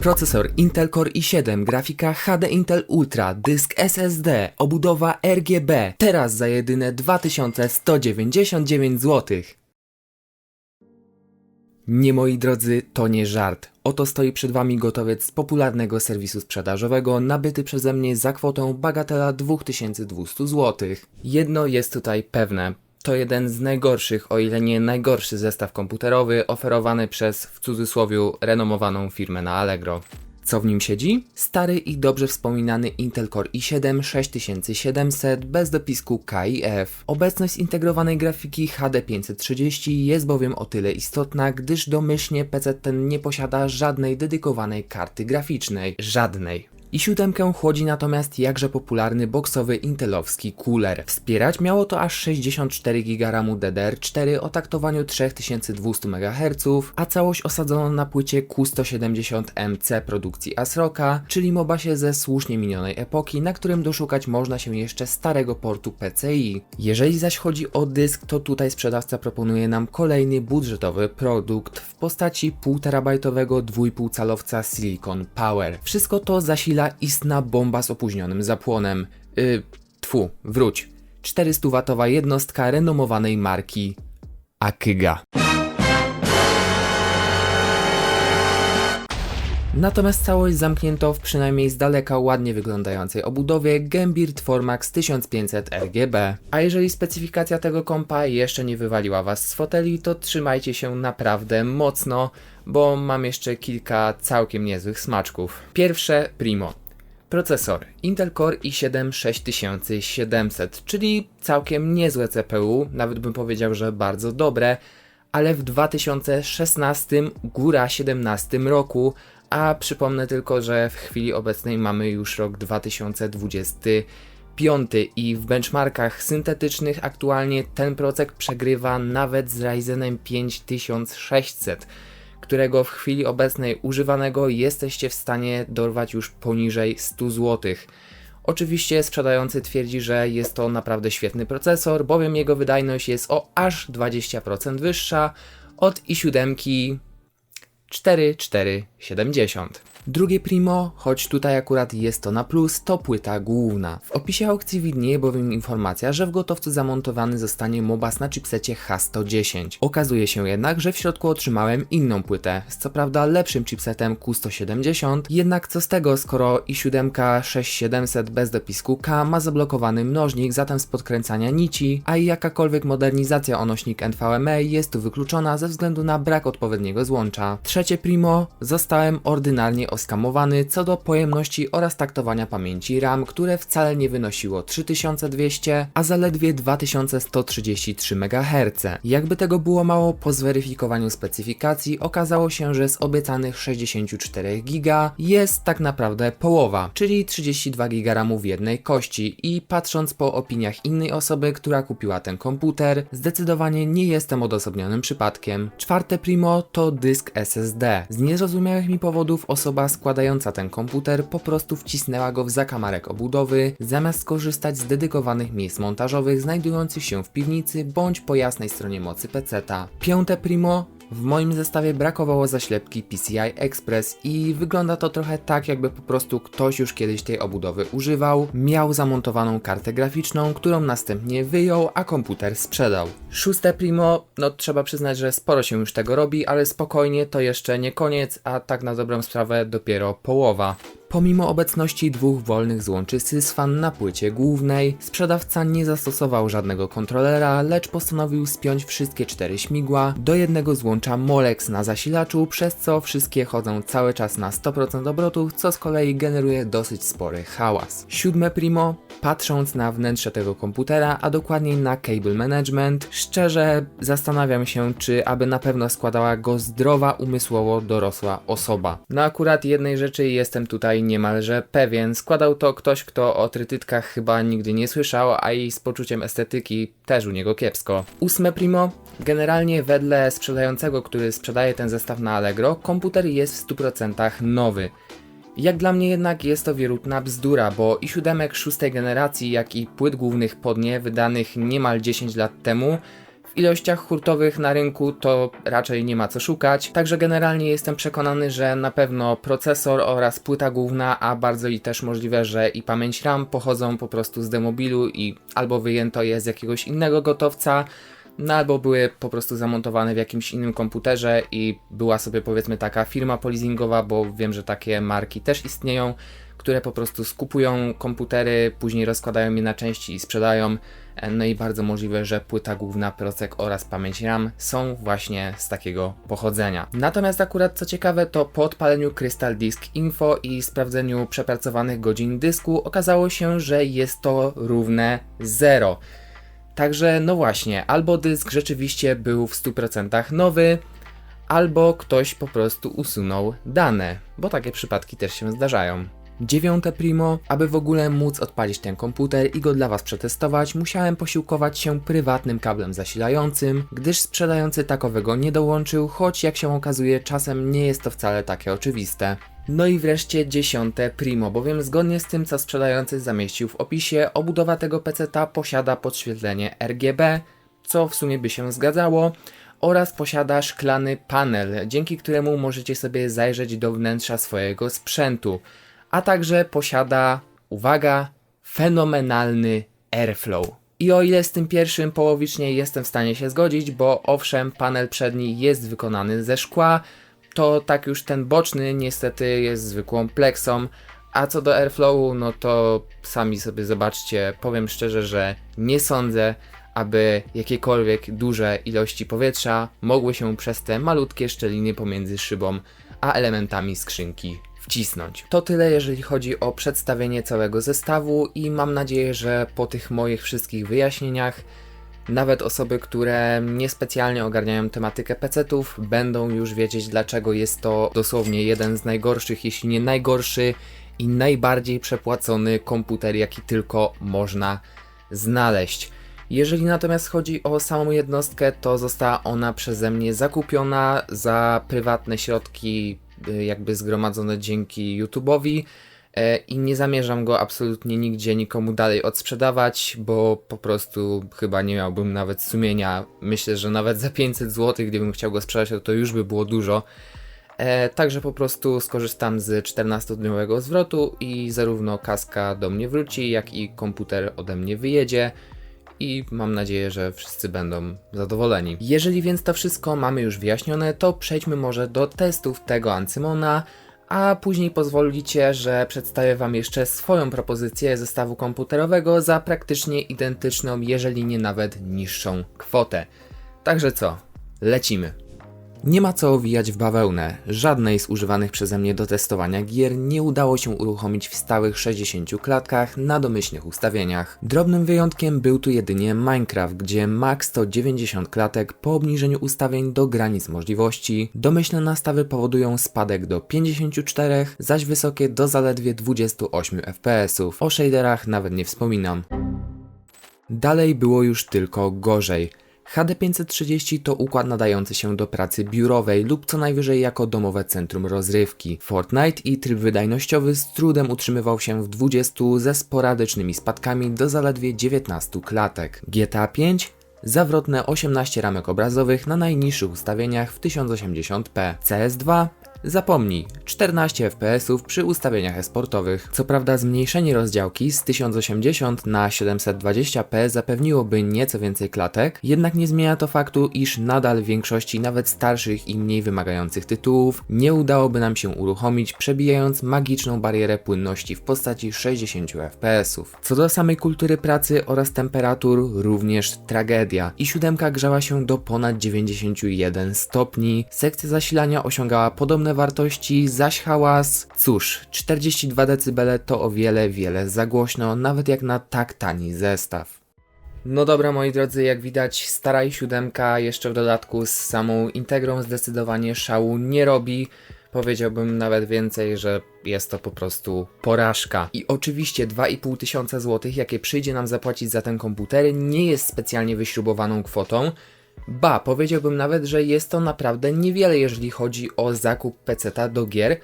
Procesor Intel Core i7, grafika HD Intel Ultra, dysk SSD, obudowa RGB. Teraz za jedyne 2199 zł. Nie moi drodzy, to nie żart. Oto stoi przed wami gotowiec z popularnego serwisu sprzedażowego, nabyty przeze mnie za kwotą bagatela 2200 zł. Jedno jest tutaj pewne. To jeden z najgorszych, o ile nie najgorszy zestaw komputerowy oferowany przez, w cudzysłowie, renomowaną firmę na Allegro. Co w nim siedzi? Stary i dobrze wspominany Intel Core i7 6700 bez dopisku KIF. Obecność zintegrowanej grafiki HD 530 jest bowiem o tyle istotna, gdyż domyślnie PC ten nie posiada żadnej dedykowanej karty graficznej. Żadnej. I siódemkę chłodzi natomiast jakże popularny boksowy intelowski cooler. Wspierać miało to aż 64 GB RAMu DDR4 o taktowaniu 3200 MHz, a całość osadzono na płycie Q170MC produkcji ASRock'a, czyli mobasie ze słusznie minionej epoki, na którym doszukać można się jeszcze starego portu PCI. Jeżeli zaś chodzi o dysk, to tutaj sprzedawca proponuje nam kolejny budżetowy produkt w postaci 1,5 2,5 calowca Silicon Power. Wszystko to zasila istna bomba z opóźnionym zapłonem. Yy, tfu, wróć. 400-watowa jednostka renomowanej marki Akyga. Natomiast całość zamknięto w przynajmniej z daleka ładnie wyglądającej obudowie Gambit Formax 1500 RGB. A jeżeli specyfikacja tego kompa jeszcze nie wywaliła Was z foteli, to trzymajcie się naprawdę mocno, bo mam jeszcze kilka całkiem niezłych smaczków. Pierwsze Primo. Procesor Intel Core i7 6700, czyli całkiem niezłe CPU, nawet bym powiedział, że bardzo dobre, ale w 2016, góra 17 roku, a przypomnę tylko, że w chwili obecnej mamy już rok 2025 i w benchmarkach syntetycznych aktualnie ten procek przegrywa nawet z Ryzenem 5600 którego w chwili obecnej używanego jesteście w stanie dorwać już poniżej 100 zł. Oczywiście sprzedający twierdzi, że jest to naprawdę świetny procesor, bowiem jego wydajność jest o aż 20% wyższa od i7 4470. Drugie primo, choć tutaj akurat jest to na plus, to płyta główna. W opisie aukcji widnieje bowiem informacja, że w gotowcu zamontowany zostanie Mobas na chipsecie H110. Okazuje się jednak, że w środku otrzymałem inną płytę, z co prawda lepszym chipsetem Q170, jednak co z tego, skoro i7 6700 bez dopisku K ma zablokowany mnożnik, zatem z podkręcania nici, a i jakakolwiek modernizacja o nośnik NVMe jest tu wykluczona ze względu na brak odpowiedniego złącza. Trzecie primo, zostałem ordynarnie oskamowany co do pojemności oraz taktowania pamięci RAM, które wcale nie wynosiło 3200, a zaledwie 2133 MHz. Jakby tego było mało, po zweryfikowaniu specyfikacji okazało się, że z obiecanych 64 GB jest tak naprawdę połowa, czyli 32 GB RAMu w jednej kości i patrząc po opiniach innej osoby, która kupiła ten komputer, zdecydowanie nie jestem odosobnionym przypadkiem. Czwarte primo to dysk SSD. Z niezrozumiałych mi powodów osoba osoba składająca ten komputer po prostu wcisnęła go w zakamarek obudowy, zamiast skorzystać z dedykowanych miejsc montażowych znajdujących się w piwnicy bądź po jasnej stronie mocy peceta. Piąte primo w moim zestawie brakowało zaślepki PCI Express i wygląda to trochę tak, jakby po prostu ktoś już kiedyś tej obudowy używał, miał zamontowaną kartę graficzną, którą następnie wyjął, a komputer sprzedał. Szóste primo, no trzeba przyznać, że sporo się już tego robi, ale spokojnie to jeszcze nie koniec, a tak na dobrą sprawę dopiero połowa. Pomimo obecności dwóch wolnych złączy Sysfan na płycie głównej, sprzedawca nie zastosował żadnego kontrolera, lecz postanowił spiąć wszystkie cztery śmigła do jednego złącza Molex na zasilaczu, przez co wszystkie chodzą cały czas na 100% obrotów, co z kolei generuje dosyć spory hałas. Siódme primo, patrząc na wnętrze tego komputera, a dokładniej na cable management, szczerze zastanawiam się, czy aby na pewno składała go zdrowa umysłowo dorosła osoba. No akurat jednej rzeczy jestem tutaj niemalże pewien. Składał to ktoś, kto o trytytkach chyba nigdy nie słyszał, a i z poczuciem estetyki też u niego kiepsko. Ósme primo. Generalnie wedle sprzedającego, który sprzedaje ten zestaw na Allegro, komputer jest w 100% nowy. Jak dla mnie jednak jest to wierutna bzdura, bo i siódemek szóstej generacji, jak i płyt głównych pod nie, wydanych niemal 10 lat temu, W ilościach hurtowych na rynku to raczej nie ma co szukać, także generalnie jestem przekonany, że na pewno procesor oraz płyta główna, a bardzo i też możliwe, że i pamięć RAM pochodzą po prostu z demobilu i albo wyjęto je z jakiegoś innego gotowca, no albo były po prostu zamontowane w jakimś innym komputerze i była sobie powiedzmy taka firma polizingowa, bo wiem, że takie marki też istnieją, które po prostu skupują komputery, później rozkładają je na części i sprzedają. E, No i bardzo możliwe, że płyta główna, procek oraz pamięć RAM są właśnie z takiego pochodzenia. Natomiast akurat co ciekawe, to po odpaleniu Crystal Disk Info i sprawdzeniu przepracowanych godzin dysku okazało się, że jest to równe 0. Także no właśnie, albo dysk rzeczywiście był w 100% nowy, albo ktoś po prostu usunął dane, bo takie przypadki też się zdarzają. Dziewiąte primo, aby w ogóle móc odpalić ten komputer i go dla Was przetestować, musiałem posiłkować się prywatnym kablem zasilającym, gdyż sprzedający takowego nie dołączył, choć jak się okazuje czasem nie jest to wcale takie oczywiste. No i wreszcie dziesiąte primo, bowiem zgodnie z tym co sprzedający zamieścił w opisie, obudowa tego peceta posiada podświetlenie RGB, co w sumie by się zgadzało, oraz posiada szklany panel, dzięki któremu możecie sobie zajrzeć do wnętrza swojego sprzętu, a także posiada, uwaga, fenomenalny airflow. I o ile z tym pierwszym połowicznie jestem w stanie się zgodzić, bo owszem, panel przedni jest wykonany ze szkła, to tak już ten boczny niestety jest zwykłą pleksą, a co do airflowu, no to sami sobie zobaczcie, powiem szczerze, że nie sądzę, aby jakiekolwiek duże ilości powietrza mogły się przez te malutkie szczeliny pomiędzy szybą a elementami skrzynki wcisnąć. To tyle, jeżeli chodzi o przedstawienie całego zestawu i mam nadzieję, że po tych moich wszystkich wyjaśnieniach nawet osoby, które niespecjalnie ogarniają tematykę PC-ów, będą już wiedzieć, dlaczego jest to dosłownie jeden z najgorszych, jeśli nie najgorszy i najbardziej przepłacony komputer, jaki tylko można znaleźć. Jeżeli natomiast chodzi o samą jednostkę, to została ona przeze mnie zakupiona za prywatne środki, jakby zgromadzone dzięki YouTube'owi. E, I nie zamierzam go absolutnie nigdzie nikomu dalej odsprzedawać, bo po prostu chyba nie miałbym nawet sumienia. Myślę, że nawet za 500 zł, gdybym chciał go sprzedać, to, to już by było dużo. E, także po prostu skorzystam z 14-dniowego zwrotu i zarówno kaska do mnie wróci, jak i komputer ode mnie wyjedzie. I mam nadzieję, że wszyscy będą zadowoleni. Jeżeli więc to wszystko mamy już wyjaśnione, to przejdźmy może do testów tego Ancymona, a później pozwolicie, że przedstawię Wam jeszcze swoją propozycję zestawu komputerowego za praktycznie identyczną, jeżeli nie nawet niższą kwotę. Także co? Lecimy. Nie ma co owijać w bawełnę. Żadnej z używanych przeze mnie do testowania gier nie udało się uruchomić w stałych 60 klatkach na domyślnych ustawieniach. Drobnym wyjątkiem był tu jedynie Minecraft, gdzie max 190 klatek po obniżeniu ustawień do granic możliwości. Domyślne nastawy powodują spadek do 54, zaś wysokie do zaledwie 28 fps. O shaderach nawet nie wspominam. Dalej było już tylko gorzej. HD530 to układ nadający się do pracy biurowej lub co najwyżej jako domowe centrum rozrywki. Fortnite i tryb wydajnościowy z trudem utrzymywał się w 20 ze sporadycznymi spadkami do zaledwie 19 klatek. GTA 5 zawrotne 18 ramek obrazowych na najniższych ustawieniach w 1080p. CS2 Zapomnij, 14 fps przy ustawieniach esportowych. Co prawda zmniejszenie rozdziałki z 1080 na 720p zapewniłoby nieco więcej klatek, jednak nie zmienia to faktu, iż nadal w większości nawet starszych i mniej wymagających tytułów nie udałoby nam się uruchomić, przebijając magiczną barierę płynności w postaci 60 fps. Co do samej kultury pracy oraz temperatur, również tragedia. I siódemka grzała się do ponad 91 stopni, sekcja zasilania osiągała podobne wartości, zaś hałas, cóż, 42 dB to o wiele, wiele za głośno, nawet jak na tak tani zestaw. No dobra moi drodzy, jak widać stara i siódemka jeszcze w dodatku z samą integrą zdecydowanie szału nie robi. Powiedziałbym nawet więcej, że jest to po prostu porażka. I oczywiście 2,5 tysiąca złotych, jakie przyjdzie nam zapłacić za ten komputer, nie jest specjalnie wyśrubowaną kwotą. Ba, powiedziałbym nawet, że jest to naprawdę niewiele, jeżeli chodzi o zakup PC do gier,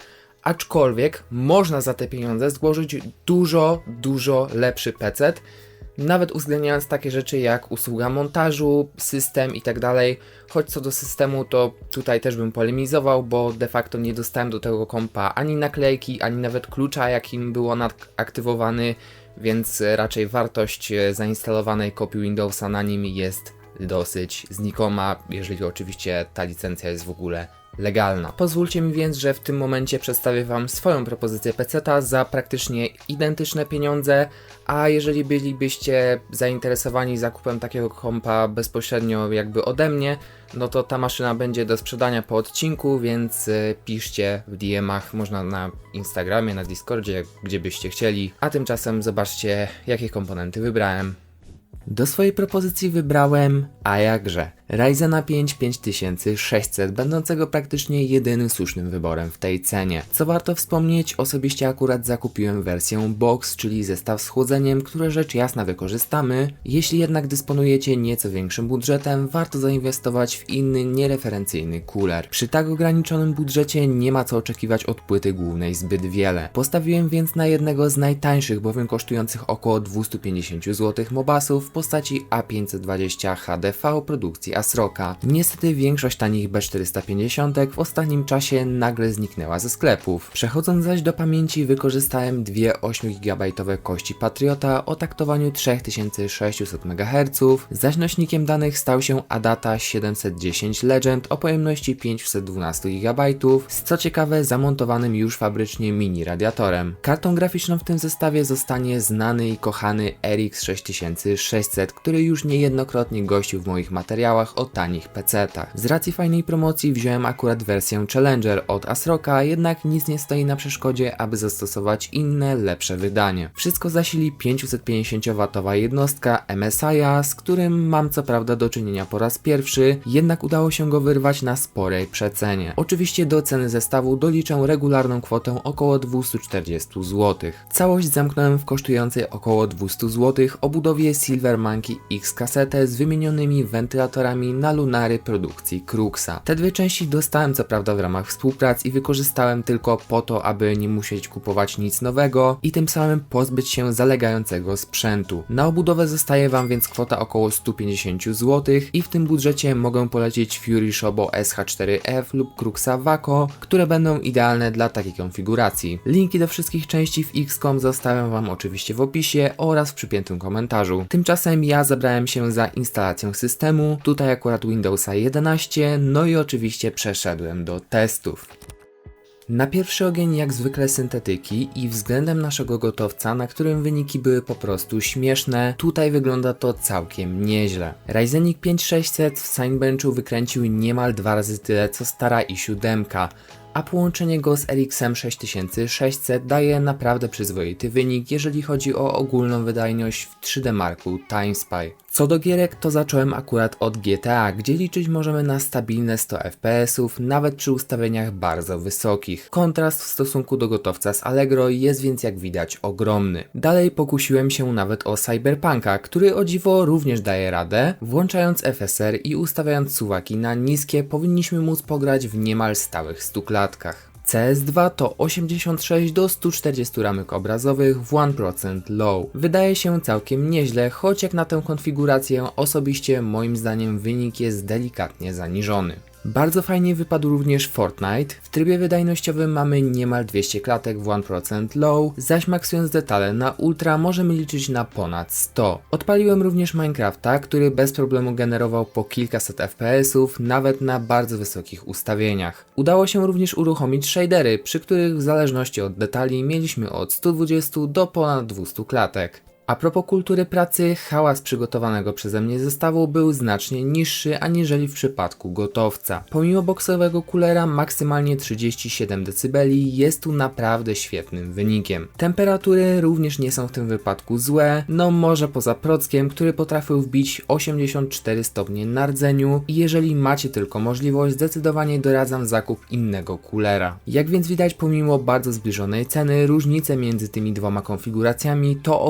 aczkolwiek można za te pieniądze złożyć dużo, dużo lepszy PC. Nawet uwzględniając takie rzeczy jak usługa montażu, system i tak choć co do systemu to tutaj też bym polemizował, bo de facto nie dostałem do tego kompa ani naklejki, ani nawet klucza jakim był on ak- aktywowany, więc raczej wartość e, zainstalowanej kopii Windowsa na nim jest dosyć znikoma, jeżeli oczywiście ta licencja jest w ogóle legalna. Pozwólcie mi więc, że w tym momencie przedstawię Wam swoją propozycję peceta za praktycznie identyczne pieniądze, a jeżeli bylibyście zainteresowani zakupem takiego kompa bezpośrednio jakby ode mnie, no to ta maszyna będzie do sprzedania po odcinku, więc y, piszcie w DM-ach, można na Instagramie, na Discordzie, gdzie byście chcieli, a tymczasem zobaczcie jakie komponenty wybrałem. Do swojej propozycji wybrałem, a jakże, Ryzena 5 5600, będącego praktycznie jedynym słusznym wyborem w tej cenie. Co warto wspomnieć, osobiście akurat zakupiłem wersję Box, czyli zestaw z chłodzeniem, które rzecz jasna wykorzystamy. Jeśli jednak dysponujecie nieco większym budżetem, warto zainwestować w inny, niereferencyjny cooler. Przy tak ograniczonym budżecie nie ma co oczekiwać od płyty głównej zbyt wiele. Postawiłem więc na jednego z najtańszych, bowiem kosztujących około 250 zł mobasów w postaci A520 HDV produkcji Asroka. Niestety większość tanich B450 w ostatnim czasie nagle zniknęła ze sklepów. Przechodząc zaś do pamięci wykorzystałem dwie 8 GB kości Patriota o taktowaniu 3600 MHz, zaś nośnikiem danych stał się Adata 710 Legend o pojemności 512 GB, z co ciekawe zamontowanym już fabrycznie mini radiatorem. Kartą graficzną w tym zestawie zostanie znany i kochany RX 6600, który już niejednokrotnie gościł w moich materiałach o tanich PC-tach. Z racji fajnej promocji wziąłem akurat wersję Challenger od Asroka, jednak nic nie stoi na przeszkodzie, aby zastosować inne, lepsze wydanie. Wszystko zasili 550W jednostka MSI, z którym mam co prawda do czynienia po raz pierwszy, jednak udało się go wyrwać na sporej przecenie. Oczywiście do ceny zestawu doliczę regularną kwotę około 240 zł. Całość zamknąłem w kosztującej około 200 zł obudowie Silver Monkey X kasetę z wymienionymi wentylatorami na lunary produkcji Cruxa. Te dwie części dostałem co prawda w ramach współprac i wykorzystałem tylko po to, aby nie musieć kupować nic nowego i tym samym pozbyć się zalegającego sprzętu. Na obudowę zostaje Wam więc kwota około 150 zł i w tym budżecie mogę polecić Fury Shobo SH4F lub Cruxa Waco, które będą idealne dla takiej konfiguracji. Linki do wszystkich części w XCOM zostawiam Wam oczywiście w opisie oraz w przypiętym komentarzu. Tymczasem ja zabrałem się za instalacją systemu, tutaj akurat Windowsa 11, no i oczywiście przeszedłem do testów. Na pierwszy ogień jak zwykle syntetyki i względem naszego gotowca, na którym wyniki były po prostu śmieszne, tutaj wygląda to całkiem nieźle. Ryzenik 5600 w Signbenchu wykręcił niemal dwa razy tyle co stara i 7, a połączenie go z RX-em 6600 daje naprawdę przyzwoity wynik, jeżeli chodzi o ogólną wydajność w 3D Marku TimeSpy. Co do gierek, to zacząłem akurat od GTA, gdzie liczyć możemy na stabilne 100 fps, nawet przy ustawieniach bardzo wysokich. Kontrast w stosunku do gotowca z Allegro jest więc jak widać ogromny. Dalej pokusiłem się nawet o Cyberpunka, który o dziwo również daje radę. Włączając FSR i ustawiając suwaki na niskie, powinniśmy móc pograć w niemal stałych 100 klatkach. CS2 to 86 do 140 ramek obrazowych w 1% low. Wydaje się całkiem nieźle, choć jak na tę konfigurację osobiście moim zdaniem wynik jest delikatnie zaniżony. Bardzo fajnie wypadł również Fortnite. W trybie wydajnościowym mamy niemal 200 klatek w 1% low, zaś maksując detale na ultra możemy liczyć na ponad 100. Odpaliłem również Minecrafta, który bez problemu generował po kilkaset FPS-ów, nawet na bardzo wysokich ustawieniach. Udało się również uruchomić shadery, przy których w zależności od detali mieliśmy od 120 do ponad 200 klatek. A propos kultury pracy, hałas przygotowanego przeze mnie zestawu był znacznie niższy aniżeli w przypadku gotowca. Pomimo boksowego kulera maksymalnie 37 dB jest tu naprawdę świetnym wynikiem. Temperatury również nie są w tym wypadku złe, no może poza prockiem, który potrafił wbić 84 stopnie na rdzeniu i jeżeli macie tylko możliwość, zdecydowanie doradzam zakup innego kulera. Jak więc widać, pomimo bardzo zbliżonej ceny, różnice między tymi dwoma konfiguracjami to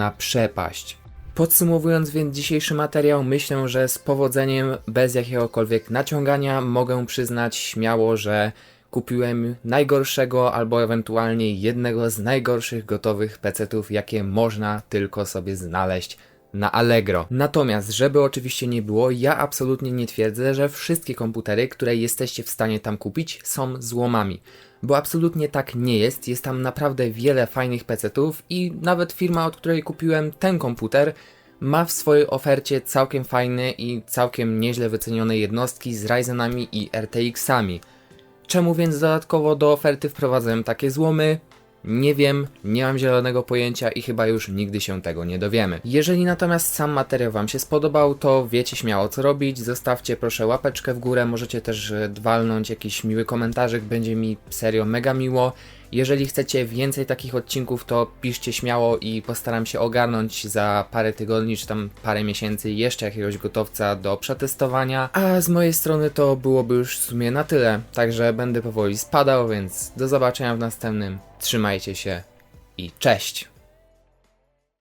ogromna przepaść. Podsumowując więc dzisiejszy materiał, myślę, że z powodzeniem, bez jakiegokolwiek naciągania, mogę przyznać śmiało, że kupiłem najgorszego albo ewentualnie jednego z najgorszych gotowych pecetów, jakie można tylko sobie znaleźć na Allegro. Natomiast, żeby oczywiście nie było, ja absolutnie nie twierdzę, że wszystkie komputery, które jesteście w stanie tam kupić, są złomami. Bo absolutnie tak nie jest. Jest tam naprawdę wiele fajnych PC-ów i nawet firma, od której kupiłem ten komputer, ma w swojej ofercie całkiem fajne i całkiem nieźle wycenione jednostki z Ryzenami i RTX-ami. Czemu więc dodatkowo do oferty wprowadzałem takie złomy? Nie wiem, nie mam zielonego pojęcia i chyba już nigdy się tego nie dowiemy. Jeżeli natomiast sam materiał Wam się spodobał, to wiecie śmiało co robić. Zostawcie proszę łapeczkę w górę, możecie też e, walnąć jakiś miły komentarzyk, będzie mi serio mega miło. Jeżeli chcecie więcej takich odcinków, to piszcie śmiało i postaram się ogarnąć za parę tygodni czy tam parę miesięcy jeszcze jakiegoś gotowca do przetestowania. A z mojej strony to byłoby już w sumie na tyle, także będę powoli spadał, więc do zobaczenia w następnym. Trzymajcie się i cześć!